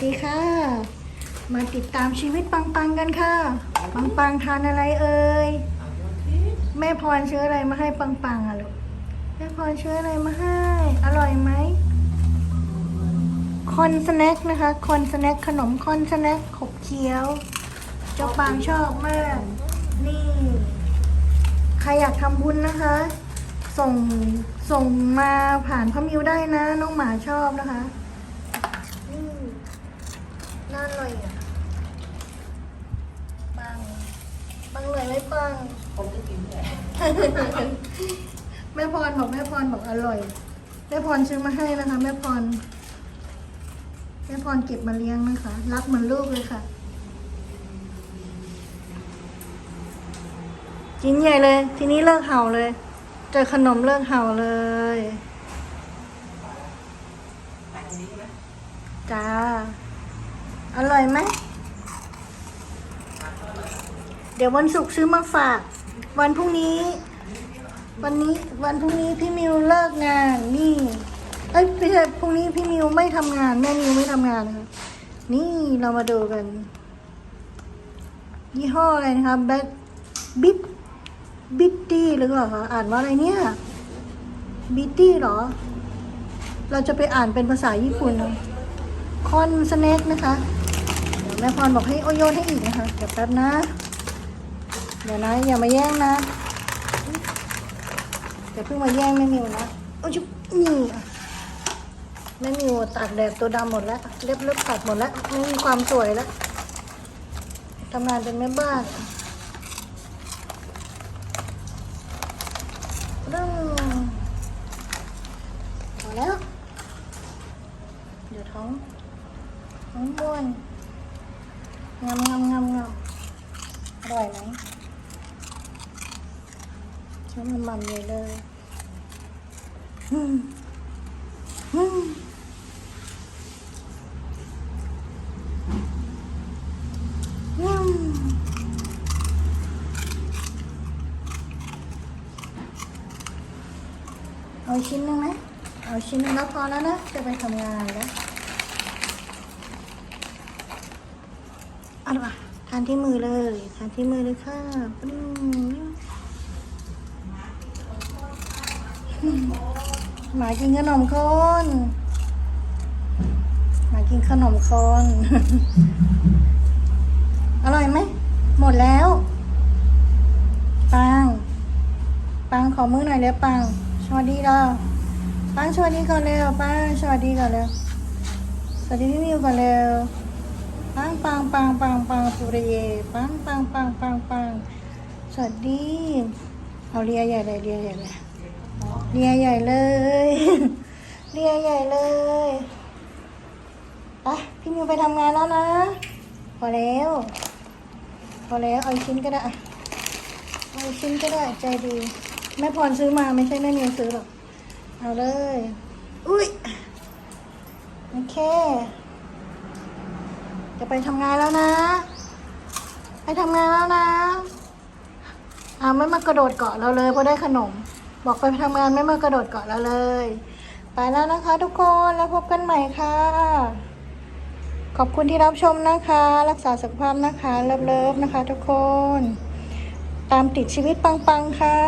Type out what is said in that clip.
สวัสดีค่ะ มาติดตามชีวิตปังปังๆกันค่ะปังปังๆทานอะไรเอ่ย แม่พรซื้ออะไรมาให้ปังปังๆอะลูก แม่พรซื้ออะไรมาให้ อร่อยไหม คอนสแน็คนะคะ คอนสแน็คขนมคอนสแน็คขบเคี้ยว เจ้าปางชอบมาก นี่ ใครอยากทำบุญนะคะ ส่งส่งมาผ่านพ่อมิวได้นะ น้องหมาชอบนะคะ น่าอร่อยอะปังปังเลยไหมปังผมจะกินแหละแม่พรบอกแม่พรบอกอร่อย แม่พรซื้อมาให้นะคะ แม่พร แม่พรเก็บมาเลี้ยงนะคะ รักเหมือนลูกเลยค่ะ กินใหญ่เลย ทีนี้เลิกเห่าเลย เจอขนมเลิกเห่าเลยอันนี้ไหมจ้า อร่อยไหม เดี๋ยววันศุกร์ซื้อมาฝาก วันพรุ่งนี้ วันนี้วันพรุ่งนี้พี่มิวเลิกงานนี่ เอ้ยไม่พรุ่งนี้พี่มิวไม่ทำงาน แม่มิวไม่ทำงานนะคะนี่เรามาดูกัน ยี่ห้ออะไรนะคะแบทบิทบิตตี้หรือเปล่าคะอ่านว่าอะไรเนี่ยบิตตี้เหรอ เราจะไปอ่านเป็นภาษาญี่ปุ่นคอนสแน็คนะคะ แม่พรบอกให้โอโยนให้อีกนะคะ เดี๋ยวแป๊บนะ เดี๋ยวนะอย่ามาแย่งนะเดี๋ยวเพิ่งมาแย่งแม่มิวนะโอ้ยนี่แม่มิวตากแดดตัวดำหมดแล้ว เล็บเล็บตัดหมดแล้วไม่มีความสวยแล้วทำงานเป็นแม่บ้านเริ่มพอแล้ว เดี๋ยวท้องท้องบ้วน งามงามงามงามอร่อยไหมช่วยมันมันเลยเลยอืมอืมอืมเอาชิ้นหนึ่งไหมเอาชิ้นหนึ่งแล้วพอแล้วนะ จะไปทำงานแล้ว เอาละทานที่มือเลย ทานที่มือเลยค่ะปึ้งหมากินขนมคนหมากินขนมคนอร่อยไหม หมดแล้ว ปัง ปังขอมือหน่อยเร็วปังสวัสดีเราปังสวัสดีก่อนเร็วปังสวัสดีก่อนเร็วสวัสดีพี่มิวก่อนเร็ว ปังปังปังปังปังสุริเยปังปังปังปังปังสวัสดีเอาเรียใหญ่เลยเรียใหญ่เลยเรียใหญ่เลยเรียใหญ่เลยไปพี่มิวไปทำงานแล้วนะ พอแล้ว พอแล้วเอาชิ้นก็ได้เอาชิ้นก็ได้ใจดีแม่พรซื้อมาไม่ใช่แม่มิวซื้อหรอกเอาเลย อุ้ยโอเค จะไปทำงานแล้วนะ ไปทำงานแล้วนะอ่าไม่มากระโดดเกาะเราเลยเพราะได้ขนม บอกไปทำงานไม่มากระโดดเกาะเราเลย ไปแล้วนะคะทุกคนแล้วพบกันใหม่ค่ะ ขอบคุณที่รับชมนะคะ รักษาสุขภาพนะคะเลิฟๆนะคะ ทุกคน ตามติดชีวิตปังๆค่ะ